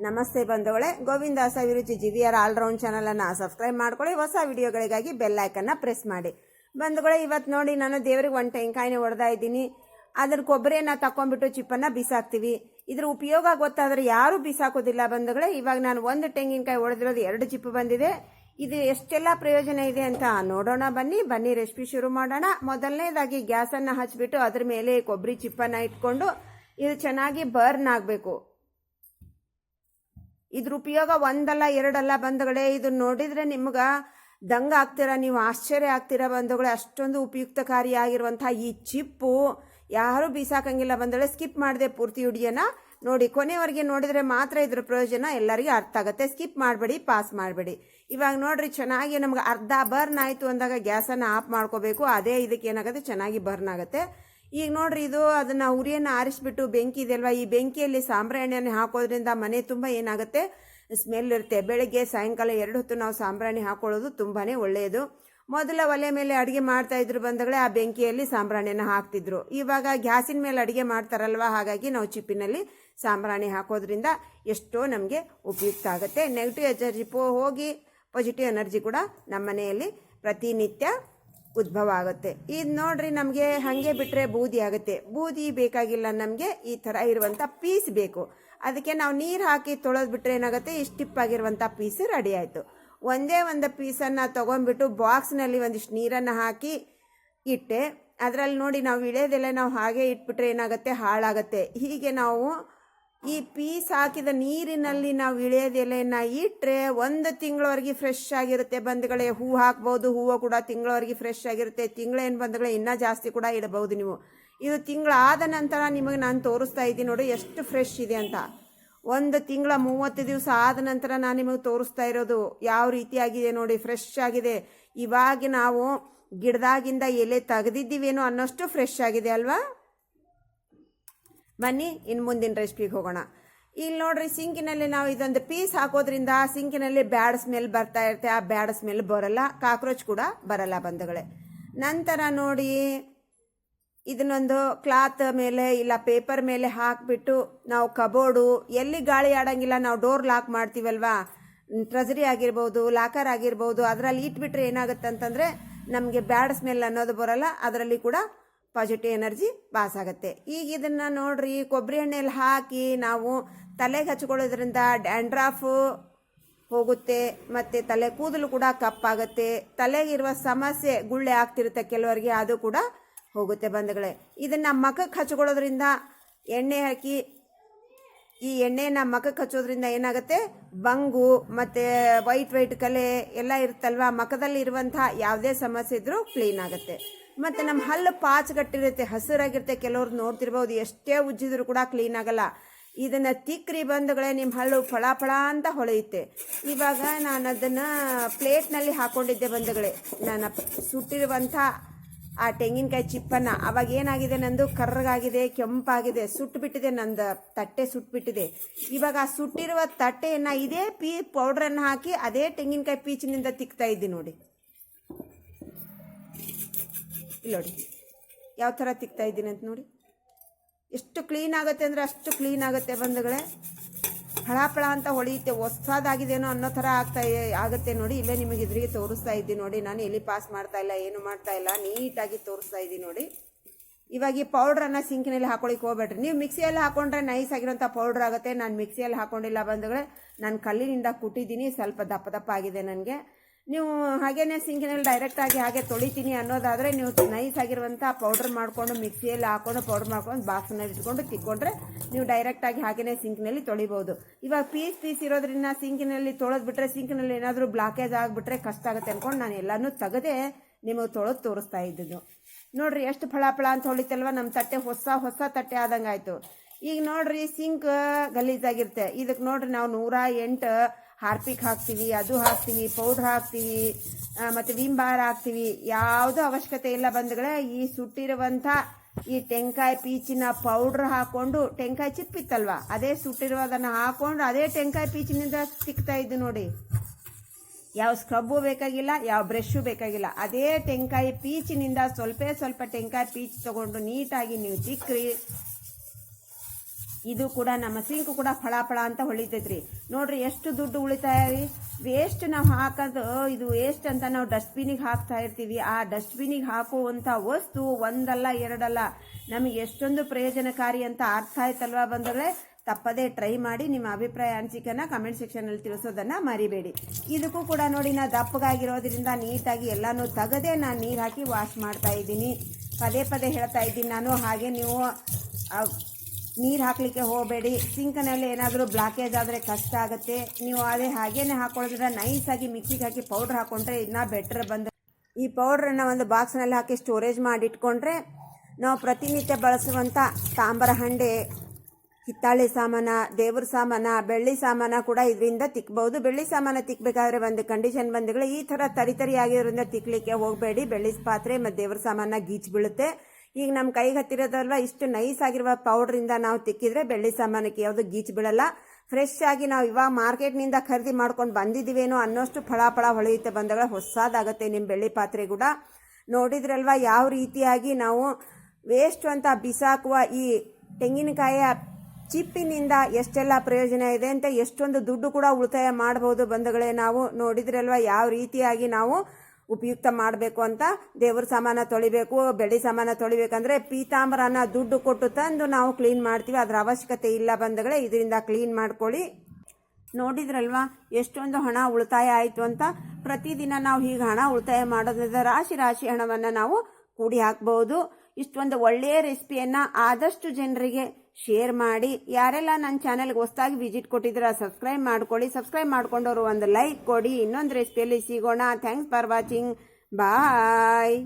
ನಮಸ್ತೆ ಬಂಧುಗಳೇ, ಗೋವಿಂದಾಸ ಅಭಿರುಚಿ ಜಿವಿಯರ್ ಆಲ್ರೌಂಡ್ ಚಾನಲನ್ನು ಸಬ್ಸ್ಕ್ರೈಬ್ ಮಾಡ್ಕೊಳ್ಳಿ, ಹೊಸ ವಿಡಿಯೋಗಳಿಗಾಗಿ ಬೆಲ್ ಐಕನ್ನ ಪ್ರೆಸ್ ಮಾಡಿ. ಬಂಧುಗಳೇ ಇವತ್ತು ನೋಡಿ ನಾನು ದೇವರಿಗೆ ಒಂದು ಟೆಂಕಾಯಿನ ಹೊಡೆದಾ ಇದ್ದೀನಿ. ಅದ್ರ ಕೊಬ್ಬರಿಯನ್ನು ತಕೊಂಡ್ಬಿಟ್ಟು ಚಿಪ್ಪನ್ನ ಬಿಸಾಕ್ತೀವಿ. ಇದ್ರ ಉಪಯೋಗ ಗೊತ್ತಾದ್ರೆ ಯಾರು ಬಿಸಾಕೋದಿಲ್ಲ ಬಂಧುಗಳೇ. ಇವಾಗ ನಾನು ಒಂದು ತೆಂಗಿನಕಾಯಿ ಹೊಡೆದಿರೋದು ಎರಡು ಚಿಪ್ಪು ಬಂದಿದೆ. ಇದು ಎಷ್ಟೆಲ್ಲ ಪ್ರಯೋಜನ ಇದೆ ಅಂತ ನೋಡೋಣ ಬನ್ನಿ. ಬನ್ನಿ ರೆಸಿಪಿ ಶುರು ಮಾಡೋಣ. ಮೊದಲನೇದಾಗಿ ಗ್ಯಾಸನ್ನು ಹಚ್ಬಿಟ್ಟು ಅದ್ರ ಮೇಲೆ ಕೊಬ್ಬರಿ ಚಿಪ್ಪನ್ನ ಇಟ್ಕೊಂಡು ಇದು ಚೆನ್ನಾಗಿ ಬರ್ನ್ ಆಗಬೇಕು. ಇದ್ರ ಉಪಯೋಗ ಒಂದಲ್ಲ, ಎರಡಲ್ಲ ಬಂಧುಗಳೇ, ಇದು ನೋಡಿದ್ರೆ ನಿಮ್ಗ ದಂಗ ಆಗ್ತೀರಾ, ನೀವು ಆಶ್ಚರ್ಯ ಆಗ್ತೀರಾ ಬಂಧುಗಳೇ, ಅಷ್ಟೊಂದು ಉಪಯುಕ್ತಕಾರಿಯಾಗಿರುವಂತಹ ಈ ಚಿಪ್ಪು ಯಾರು ಬೀಸಾಕಂಗಿಲ್ಲ ಬಂಧುಗಳೇ, ಸ್ಕಿಪ್ ಮಾಡದೆ ಪೂರ್ತಿ ವಿಡಿಯೋನ ನೋಡಿ. ಕೊನೆವರೆಗೆ ನೋಡಿದ್ರೆ ಮಾತ್ರ ಇದ್ರ ಪ್ರಯೋಜನ ಎಲ್ಲರಿಗೂ ಅರ್ಥ ಆಗುತ್ತೆ. ಸ್ಕಿಪ್ ಮಾಡಬೇಡಿ, ಪಾಸ್ ಮಾಡಬೇಡಿ. ಇವಾಗ ನೋಡ್ರಿ, ಚೆನ್ನಾಗಿ ನಮ್ಗೆ ಅರ್ಧ ಬರ್ನ್ ಆಯಿತು ಅಂದಾಗ ಗ್ಯಾಸನ್ನು ಆಫ್ ಮಾಡ್ಕೋಬೇಕು. ಅದೇ ಇದಕ್ಕೆ ಏನಾಗುತ್ತೆ? ಚೆನ್ನಾಗಿ ಬರ್ನ್ ಆಗುತ್ತೆ. ಈಗ ನೋಡ್ರಿ ಇದು ಅದನ್ನ ಉರಿಯನ್ನು ಆರಿಸ್ಬಿಟ್ಟು ಬೆಂಕಿ ಇದೆಯಲ್ವಾ ಈ ಬೆಂಕಿಯಲ್ಲಿ ಸಾಂಬ್ರಾಣಿಯನ್ನು ಹಾಕೋದ್ರಿಂದ ಮನೆ ತುಂಬ ಏನಾಗುತ್ತೆ? ಸ್ಮೆಲ್ ಇರುತ್ತೆ. ಬೆಳಗ್ಗೆ, ಸಾಯಂಕಾಲ ಎರಡು ಹೊತ್ತು ನಾವು ಸಾಂಬ್ರಾಣಿ ಹಾಕೊಳ್ಳೋದು ತುಂಬಾನೇ ಒಳ್ಳೆಯದು. ಮೊದಲ ಒಲೆ ಮೇಲೆ ಅಡುಗೆ ಮಾಡ್ತಾ ಇದ್ರು ಬಂದಾಗಲೇ ಆ ಬೆಂಕಿಯಲ್ಲಿ ಸಾಂಬ್ರಾಣಿಯನ್ನು ಹಾಕ್ತಿದ್ರು. ಇವಾಗ ಗ್ಯಾಸಿನ ಮೇಲೆ ಅಡುಗೆ ಮಾಡ್ತಾರಲ್ವಾ? ಹಾಗಾಗಿ ನಾವು ಚಿಪ್ಪಿನಲ್ಲಿ ಸಾಂಬ್ರಾಣಿ ಹಾಕೋದ್ರಿಂದ ಎಷ್ಟೋ ನಮಗೆ ಉಪಯುಕ್ತ ಆಗುತ್ತೆ. ನೆಗೆಟಿವ್ ಎನರ್ಜಿ ಹೋಗಿ ಪಾಸಿಟಿವ್ ಎನರ್ಜಿ ಕೂಡ ನಮ್ಮ ಮನೆಯಲ್ಲಿ ಪ್ರತಿನಿತ್ಯ ಉದ್ಭವ ಆಗುತ್ತೆ. ಇದು ನೋಡ್ರಿ ನಮಗೆ ಹಾಗೆ ಬಿಟ್ಟರೆ ಬೂದಿ ಆಗುತ್ತೆ. ಬೂದಿ ಬೇಕಾಗಿಲ್ಲ ನಮಗೆ ಈ ಥರ ಇರುವಂಥ ಪೀಸ್ ಬೇಕು. ಅದಕ್ಕೆ ನಾವು ನೀರು ಹಾಕಿ ತೊಳೆದು ಬಿಟ್ರೆ ಏನಾಗುತ್ತೆ? ಇಷ್ಟು ಟಿಪ್ಪಾಗಿರುವಂಥ ಪೀಸ್ ರೆಡಿ ಆಯಿತು. ಒಂದೇ ಒಂದು ಪೀಸನ್ನು ತೊಗೊಂಡ್ಬಿಟ್ಟು ಬಾಕ್ಸ್ನಲ್ಲಿ ಒಂದಿಷ್ಟು ನೀರನ್ನು ಹಾಕಿ ಇಟ್ಟೆ. ಅದರಲ್ಲಿ ನೋಡಿ ನಾವು ಇಳಿಯೋದೆಲ್ಲ ನಾವು ಹಾಗೆ ಇಟ್ಬಿಟ್ರೆ ಏನಾಗುತ್ತೆ? ಹಾಳಾಗುತ್ತೆ. ಹೀಗೆ ನಾವು ಈ ಪೀಸ್ ಹಾಕಿದ ನೀರಿನಲ್ಲಿ ನಾವು ಇಳೆಯದೆಲೆಯನ್ನು ಇಟ್ಟರೆ ಒಂದು ತಿಂಗಳವರೆಗೆ ಫ್ರೆಶ್ ಆಗಿರುತ್ತೆ. ಬಂಧುಗಳೇ, ಹೂ ಹಾಕ್ಬೋದು, ಹೂವು ಕೂಡ ತಿಂಗಳವರೆಗೆ ಫ್ರೆಶ್ ಆಗಿರುತ್ತೆ. ತಿಂಗಳೇನು ಬಂಧುಗಳೇ, ಇನ್ನೂ ಜಾಸ್ತಿ ಕೂಡ ಇಡಬಹುದು ನೀವು. ಇದು ತಿಂಗಳಾದ ನಂತರ ನಿಮಗೆ ನಾನು ತೋರಿಸ್ತಾ ಇದ್ದೀನಿ ನೋಡಿ, ಎಷ್ಟು ಫ್ರೆಶ್ ಇದೆ ಅಂತ. ಒಂದು ತಿಂಗಳ ಮೂವತ್ತು ದಿವಸ ಆದ ನಂತರ ನಾನು ನಿಮಗೆ ತೋರಿಸ್ತಾ ಇರೋದು ಯಾವ ರೀತಿಯಾಗಿದೆ ನೋಡಿ ಫ್ರೆಶ್ ಆಗಿದೆ. ಇವಾಗ ನಾವು ಗಿಡದಾಗಿಂದ ಎಲೆ ತೆಗೆದಿದ್ದೀವೇನೋ ಅನ್ನೋಷ್ಟು ಫ್ರೆಶ್ ಆಗಿದೆ ಅಲ್ವಾ? ಬನ್ನಿ ಇನ್ನು ಮುಂದಿನ ರೆಸಿಪಿಗೆ ಹೋಗೋಣ. ಇಲ್ಲಿ ನೋಡ್ರಿ, ಸಿಂಕಿನಲ್ಲಿ ನಾವು ಇದೊಂದು ಪೀಸ್ ಹಾಕೋದ್ರಿಂದ ಸಿಂಕಿನಲ್ಲಿ ಬ್ಯಾಡ್ ಸ್ಮೆಲ್ ಬರ್ತಾ ಇರುತ್ತೆ. ಆ ಬ್ಯಾಡ್ ಸ್ಮೆಲ್ ಬರಲ್ಲ. ಕಾಕ್ರೋಚ್ ಕೂಡ ಬರಲ್ಲ ಬಂಧುಗಳೇ. ನಂತರ ನೋಡಿ, ಇದನ್ನೊಂದು ಕ್ಲಾತ್ ಮೇಲೆ ಇಲ್ಲ ಪೇಪರ್ ಮೇಲೆ ಹಾಕಿಬಿಟ್ಟು ನಾವು ಕಬೋರ್ಡು ಎಲ್ಲಿ ಗಾಳಿ ಆಡಂಗಿಲ್ಲ, ನಾವು ಡೋರ್ ಲಾಕ್ ಮಾಡ್ತೀವಲ್ವಾ? ಟ್ರೆಜರಿ ಆಗಿರ್ಬೋದು ಲಾಕರ್ ಆಗಿರ್ಬೋದು, ಅದರಲ್ಲಿ ಇಟ್ಬಿಟ್ರೆ ಏನಾಗುತ್ತೆ ಅಂತಂದರೆ ನಮಗೆ ಬ್ಯಾಡ್ ಸ್ಮೆಲ್ ಅನ್ನೋದು ಬರಲ್ಲ. ಅದರಲ್ಲಿ ಕೂಡ ಪಾಸಿಟಿವ್ ಎನರ್ಜಿ ಪಾಸ್ ಆಗುತ್ತೆ ಈಗ ಇದನ್ನ ನೋಡ್ರಿ ಕೊಬ್ಬರಿ ಎಣ್ಣೆಯಲ್ಲಿ ಹಾಕಿ ನಾವು ತಲೆಗೆ ಹಚ್ಕೊಳ್ಳೋದ್ರಿಂದ ಡ್ಯಾಂಡ್ರಾಫು ಹೋಗುತ್ತೆ, ಮತ್ತು ತಲೆ ಕೂದಲು ಕೂಡ ಕಪ್ಪಾಗುತ್ತೆ. ತಲೆಗಿರುವ ಸಮಸ್ಯೆ ಗುಳ್ಳೆ ಆಗ್ತಿರುತ್ತೆ ಕೆಲವರಿಗೆ, ಅದು ಕೂಡ ಹೋಗುತ್ತೆ ಬಂಧುಗಳೇ. ಇದನ್ನು ಮಖಕ್ಕೆ ಹಚ್ಕೊಳ್ಳೋದ್ರಿಂದ ಎಣ್ಣೆ ಹಾಕಿ, ಈ ಎಣ್ಣೆನ ಮಖಕ್ಕೆ ಹಚ್ಚೋದ್ರಿಂದ ಏನಾಗುತ್ತೆ? ಬಂಗು, ಮತ್ತು ವೈಟ್ ವೈಟ್ ಕಲೆ ಎಲ್ಲ ಇರುತ್ತಲ್ವಾ? ಮಖದಲ್ಲಿ ಇರುವಂತಹ ಯಾವುದೇ ಸಮಸ್ಯೆ ಇದ್ರೂ ಕ್ಲೀನ್ ಆಗುತ್ತೆ. ಮತ್ತು ನಮ್ಮ ಹಲ್ಲು ಪಾಚ್ಗಟ್ಟಿರುತ್ತೆ, ಹಸಿರಾಗಿರುತ್ತೆ, ಕೆಲವ್ರು ನೋಡ್ತಿರ್ಬೋದು, ಎಷ್ಟೇ ಉಜ್ಜಿದ್ರು ಕೂಡ ಕ್ಲೀನ್ ಆಗಲ್ಲ. ಇದನ್ನು ತಿಕ್ರಿ ಬಂದುಗಳೇ ನಿಮ್ಮ ಹಲ್ಲು ಫಳ ಫಳ ಅಂತ ಹೊಳೆಯುತ್ತೆ. ಇವಾಗ ನಾನು ಅದನ್ನು ಪ್ಲೇಟ್ನಲ್ಲಿ ಹಾಕೊಂಡಿದ್ದೆ ಬಂಧುಗಳೇ ನಾನು ಸುಟ್ಟಿರುವಂಥ ಆ ತೆಂಗಿನಕಾಯಿ ಚಿಪ್ಪನ್ನು. ಅವಾಗ ಏನಾಗಿದೆ ನಂದು? ಕರ್ರಗಾಗಿದೆ, ಕೆಂಪಾಗಿದೆ ಸುಟ್ಟುಬಿಟ್ಟಿದೆ ನಂದು ತಟ್ಟೆ ಸುಟ್ಟುಬಿಟ್ಟಿದೆ ಇವಾಗ ಆ ಸುಟ್ಟಿರುವ ತಟ್ಟೆಯನ್ನು ಇದೇ ಪೀ ಪೌಡ್ರನ್ನು ಹಾಕಿ ಅದೇ ತೆಂಗಿನಕಾಯಿ ಪೀಚಿನಿಂದ ತಿಕ್ತಾ ಇದ್ದೀನಿ ನೋಡಿ. ಇಲ್ಲಿ ನೋಡಿ. ಯಾವ ಥರ ತಿಕ್ತಾ ಇದ್ದೀನಿ ಅಂತ ನೋಡಿ. ಎಷ್ಟು ಕ್ಲೀನ್ ಆಗುತ್ತೆ ಅಂದರೆ ಅಷ್ಟು ಕ್ಲೀನ್ ಆಗುತ್ತೆ ಬಂಧುಗಳೇ. ಫಳ ಅಂತ ಹೊಳೆಯುತ್ತೆ ಹೊಸದಾಗಿದೆಯೋ ಅನ್ನೋ ಥರ ಆಗ್ತಾ ಆಗುತ್ತೆ ನೋಡಿ. ಇಲ್ಲೇ ನಿಮಗೆ ಇದ್ರಿಗೆ ತೋರಿಸ್ತಾ ಇದ್ದೀನಿ ನೋಡಿ. ನಾನು ಎಲ್ಲಿ ಪಾಸ್ ಮಾಡ್ತಾ ಇಲ್ಲ, ಏನು ಮಾಡ್ತಾ ಇಲ್ಲ, ನೀಟಾಗಿ ತೋರಿಸ್ತಾ ಇದ್ದೀನಿ ನೋಡಿ. ಇವಾಗ ಈ ಪೌಡ್ರನ್ನು ಸಿಂಕಿನಲ್ಲಿ ಹಾಕೊಳಿಕ್ಕೆ ಹೋಗ್ಬೇಡ್ರಿ. ನೀವು ಮಿಕ್ಸಿಯಲ್ಲಿ ಹಾಕೊಂಡ್ರೆ ನೈಸ್ ಆಗಿರೋಂಥ ಪೌಡ್ರ್ ಆಗುತ್ತೆ. ನಾನು ಮಿಕ್ಸಿಯಲ್ಲಿ ಹಾಕೊಂಡಿಲ್ಲ ಬಂಧುಗಳೇ. ನಾನು ಕಲ್ಲಿನಿಂದ ಕುಟ್ಟಿದ್ದೀನಿ. ಸ್ವಲ್ಪ ದಪ್ಪ ದಪ್ಪ ಆಗಿದೆ ನನಗೆ. ನೀವು ಹಾಗೇನೆ ಸಿಂಕಿನಲ್ಲಿ ಡೈರೆಕ್ಟಾಗಿ ಹಾಗೆ ತೊಳಿತೀನಿ ಅನ್ನೋದಾದರೆ ನೀವು ನೈಸ್ ಆಗಿರುವಂಥ ಪೌಡ್ರ್ ಮಾಡಿಕೊಂಡು ಮಿಕ್ಸಿಯಲ್ಲಿ ಹಾಕೊಂಡು ಪೌಡ್ರ್ ಮಾಡ್ಕೊಂಡು ಬಾಕ್ಸ್ನಲ್ಲಿ ಇಟ್ಕೊಂಡು ತಿಕ್ಕೊಂಡ್ರೆ ನೀವು ಡೈರೆಕ್ಟಾಗಿ ಹಾಗೇನೆ ಸಿಂಕ್ನಲ್ಲಿ ತೊಳಿಬೋದು. ಇವಾಗ ಪೀಸ್ ಪೀಸ್ ಇರೋದ್ರಿಂದ ಸಿಂಕಿನಲ್ಲಿ ತೊಳೆದ್ಬಿಟ್ರೆ ಸಿಂಕ್ನಲ್ಲಿ ಏನಾದರೂ ಬ್ಲಾಕೇಜ್ ಆಗಿಬಿಟ್ರೆ ಕಷ್ಟ ಆಗುತ್ತೆ ಅಂದ್ಕೊಂಡು ನಾನು ಎಲ್ಲನೂ ತೆಗೆದೇ ನಿಮಗೆ ತೊಳೆದು ತೋರಿಸ್ತಾ ಇದ್ದಿದ್ದು. ನೋಡ್ರಿ ಎಷ್ಟು ಫಳ ಫಳ ಅಂತ ಹೊಳಿತಲ್ವ ನಮ್ಮ ತಟ್ಟೆ ಹೊಸ ಹೊಸ ತಟ್ಟೆ ಆದಂಗೆ ಆಯಿತು ಈಗ ನೋಡ್ರಿ ಸಿಂಕ್ ಗಲೀಜಾಗಿರುತ್ತೆ. ಇದಕ್ಕೆ ನೋಡ್ರಿ ನಾವು ನೂರ ಎಂಟು ಹಾರ್ಪಿಕ್ ಹಾಕ್ತೀವಿ, ಅದು ಹಾಕ್ತೀವಿ, ಪೌಡ್ರ್ ಹಾಕ್ತೀವಿ ಮತ್ತು ವಿಮ್ ಬಾರ್ ಹಾಕ್ತೀವಿ. ಯಾವುದೂ ಅವಶ್ಯಕತೆ ಇಲ್ಲ ಬಂದುಗಳೇ, ಈ ಸುಟ್ಟಿರುವಂಥ ಈ ಟೆಂಕಾಯಿ ಪೀಚಿನ ಪೌಡ್ರ್ ಹಾಕ್ಕೊಂಡು, ಟೆಂಕಾಯಿ ಚಿಪ್ಪಿತ್ತಲ್ವ? ಅದೇ ಸುಟ್ಟಿರುವುದನ್ನು ಹಾಕ್ಕೊಂಡು, ಅದೇ ಟೆಂಕಾಯಿ ಪೀಚಿನಿಂದ ಸಿಕ್ತಾ ಇದ್ದು ನೋಡಿ. ಯಾವ ಸ್ಕ್ರಬ್ಬು ಬೇಕಾಗಿಲ್ಲ, ಯಾವ ಬ್ರಷು ಬೇಕಾಗಿಲ್ಲ. ಅದೇ ಟೆಂಕಾಯಿ ಪೀಚಿನಿಂದ ಸ್ವಲ್ಪ ಸ್ವಲ್ಪ ಟೆಂಕಾಯಿ ಪೀಚ್ ತಗೊಂಡು ನೀಟಾಗಿ ನೀವು ತಿಕ್ಕ್ರಿ ಇದು ಕೂಡ ನಮ್ಮ ಸಿಂಕ್ ಕೂಡ ಫಳ ಫಳ ಅಂತ ಹೊಳಿತೈತ್ರಿ. ನೋಡ್ರಿ ಎಷ್ಟು ದುಡ್ಡು ಉಳಿತಾಯ ರೀ? ವೇಸ್ಟ್ ನಾವು ಹಾಕೋದು, ಇದು ವೇಸ್ಟ್ ಅಂತ ನಾವು ಡಸ್ಟ್ಬಿನಿಗೆ ಹಾಕ್ತಾ ಇರ್ತೀವಿ. ಆ ಡಸ್ಟ್ಬಿನಿಗೆ ಹಾಕುವಂಥ ವಸ್ತು ಒಂದಲ್ಲ, ಎರಡಲ್ಲ, ನಮಗೆ ಎಷ್ಟೊಂದು ಪ್ರಯೋಜನಕಾರಿ ಅಂತ ಅರ್ಥ ಆಯ್ತಲ್ವಾ ಬಂದರೆ ತಪ್ಪದೇ ಟ್ರೈ ಮಾಡಿ ನಿಮ್ಮ ಅಭಿಪ್ರಾಯ ಅನಿಸಿಕೆನ ಕಮೆಂಟ್ ಸೆಕ್ಷನಲ್ಲಿ ತಿಳಿಸೋದನ್ನ ಮರಿಬೇಡಿ. ಇದಕ್ಕೂ ಕೂಡ ನೋಡಿ, ನಾ ದಪ್ಪಗಾಗಿರೋದ್ರಿಂದ ನೀಟಾಗಿ ಎಲ್ಲಾನು ತೆಗೆದೇ ನಾನು ನೀರು ಹಾಕಿ ವಾಶ್ ಮಾಡ್ತಾ ಇದ್ದೀನಿ. ಪದೇ ಪದೇ ಹೇಳ್ತಾ ಇದ್ದೀನಿ ನಾನು. ಹಾಗೆ ನೀವು ನೀರು ಹಾಕಲಿಕ್ಕೆ ಹೋಗಬೇಡಿ. ಸಿಂಕ್ನಲ್ಲಿ ಏನಾದರೂ ಬ್ಲಾಕೇಜ್ ಆದರೆ ಕಷ್ಟ ಆಗುತ್ತೆ. ನೀವು ಅದೇ ಹಾಗೇನೆ ಹಾಕೊಳ್ಳೋದ್ರೆ ನೈಸಾಗಿ ಮಿಕ್ಸಿಗೆ ಹಾಕಿ ಪೌಡ್ರ್ ಹಾಕೊಂಡ್ರೆ ಇನ್ನೂ ಬೆಟ್ರ್ ಬಂದ ಈ ಪೌಡ್ರನ್ನು ಒಂದು ಬಾಕ್ಸ್ನಲ್ಲಿ ಹಾಕಿ ಸ್ಟೋರೇಜ್ ಮಾಡಿ ಇಟ್ಕೊಂಡ್ರೆ ನಾವು ಪ್ರತಿನಿತ್ಯ ಬಳಸುವಂಥ ತಾಮ್ರ ಹಂಡೆ, ಹಿತ್ತಾಳೆ ಸಾಮಾನ, ದೇವ್ರ ಸಾಮಾನ, ಬೆಳ್ಳಿ ಸಾಮಾನ ಕೂಡ ಇದರಿಂದ ತಿಕ್ಬಹುದು. ಬೆಳ್ಳಿ ಸಾಮಾನ ತಿಕ್ಕಬೇಕಾದ್ರೆ ಒಂದು ಕಂಡೀಷನ್ ಬಂದಿಗಳು ಈ ಥರ ತರಿತರಿ ತರಿ ಆಗಿರೋದ್ರಿಂದ ತಿಕ್ಲಿಕ್ಕೆ ಹೋಗಬೇಡಿ. ಬೆಳ್ಳಿ ಪಾತ್ರೆ ಮತ್ತು ದೇವ್ರ ಸಾಮಾನ ಗೀಚ್ ಬೀಳುತ್ತೆ. ಈಗ ನಮ್ಮ ಕೈಗೆ ಹತ್ತಿರೋದಲ್ವ ಇಷ್ಟು ನೈಸ್ ಆಗಿರುವ ಪೌಡ್ರಿಂದ ನಾವು ತಿಕ್ಕಿದ್ರೆ ಬೆಳ್ಳಿ ಸಾಮಾನಕ್ಕೆ ಯಾವುದು ಗೀಚ್ ಬಿಡಲ್ಲ ಫ್ರೆಶ್ ಆಗಿ ನಾವು ಇವಾಗ ಮಾರ್ಕೆಟ್ನಿಂದ ಖರೀದಿ ಮಾಡ್ಕೊಂಡು ಬಂದಿದ್ದೀವೇನೋ ಅನ್ನೋಷ್ಟು ಫಳ ಫಳ ಹೊಳೆಯುತ್ತೆ ಬಂದಾಗ ಹೊಸದಾಗತ್ತೆ ನಿಮ್ಮ ಬೆಳ್ಳಿ ಪಾತ್ರೆ ಕೂಡ. ನೋಡಿದ್ರಲ್ವಾ ಯಾವ ರೀತಿಯಾಗಿ ನಾವು ವೇಸ್ಟ್ ಅಂತ ಬಿಸಾಕುವ ಈ ತೆಂಗಿನಕಾಯಿಯ ಚಿಪ್ಪಿನಿಂದ ಎಷ್ಟೆಲ್ಲ ಪ್ರಯೋಜನ ಇದೆ ಅಂತ ಎಷ್ಟೊಂದು ದುಡ್ಡು ಕೂಡ ಉಳಿತಾಯ ಮಾಡಬಹುದು ಬಂಧುಗಳೇ. ನಾವು ನೋಡಿದ್ರಲ್ವಾ ಯಾವ ರೀತಿಯಾಗಿ ನಾವು ಉಪಯುಕ್ತ ಮಾಡಬೇಕು ಅಂತ ದೇವ್ರ ಸಾಮಾನ ತೊಳಿಬೇಕು, ಬೆಳ್ಳಿ ಸಾಮಾನ ತೊಳಿಬೇಕಂದ್ರೆ ಪೀತಾಂಬರನ ದುಡ್ಡು ಕೊಟ್ಟು ತಂದು ನಾವು ಕ್ಲೀನ್ ಮಾಡ್ತೀವಿ. ಅದರ ಅವಶ್ಯಕತೆ ಇಲ್ಲ ಬಂದಗಳೇ ಇದರಿಂದ ಕ್ಲೀನ್ ಮಾಡ್ಕೊಳ್ಳಿ. ನೋಡಿದ್ರಲ್ವಾ, ಎಷ್ಟೊಂದು ಹಣ ಉಳಿತಾಯ ಆಯಿತು ಅಂತ? ಪ್ರತಿದಿನ ನಾವು ಹೀಗೆ ಹಣ ಉಳಿತಾಯ ಮಾಡೋದ್ರಿಂದ ರಾಶಿ ರಾಶಿ ಹಣವನ್ನು ನಾವು ಕೂಡಿ ಹಾಕ್ಬೋದು. ಇಷ್ಟೊಂದು ಒಳ್ಳೆಯ ರೆಸಿಪಿಯನ್ನು ಆದಷ್ಟು ಜನರಿಗೆ ಶೇರ್ ಮಾಡಿ. ಯಾರೆಲ್ಲ ನನ್ನ ಚಾನೆಲ್ಗೆ ಹೊಸದಾಗಿ ವಿಸಿಟ್ ಕೊಟ್ಟಿದ್ರೆ ಸಬ್ಸ್ಕ್ರೈಬ್ ಮಾಡ್ಕೊಳ್ಳಿ. ಸಬ್ಸ್ಕ್ರೈಬ್ ಮಾಡ್ಕೊಂಡವರು ಒಂದು ಲೈಕ್ ಕೊಡಿ. ಇನ್ನೊಂದು ರೆಸಿಪಿಯಲ್ಲಿ ಸಿಗೋಣ. Thanks for watching bye